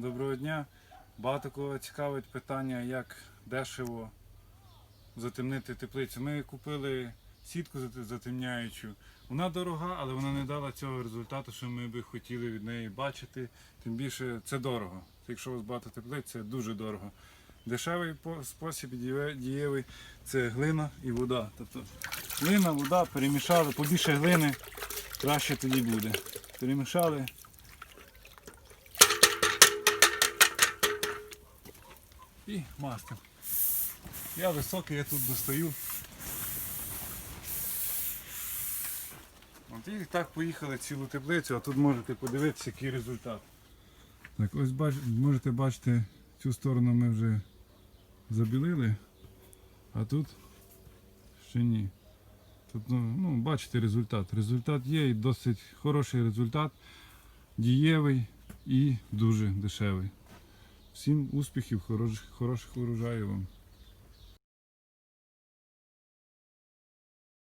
Доброго дня. Багато кого цікавить питання, як дешево затемнити теплицю. Ми купили сітку затемняючу. Вона дорога, але вона не дала цього результату, що ми би хотіли від неї бачити. Тим більше це дорого. Якщо у вас багато теплиць, це дуже дорого. Дешевий спосіб дієвий це глина і вода. Тобто глина, вода перемішали, побільше глини, краще тоді буде. Перемішали. І мастим. Я високий, я тут достаю. От і так поїхали цілу теплицю, а тут можете подивитися, який результат. Так, ось бач, можете бачити, цю сторону ми вже забілили, а тут ще ні. Тобто, ну, бачите результат. Результат є і досить хороший результат, дієвий і дуже дешевий. Всім успіхів, хороших, хороших урожаїв вам.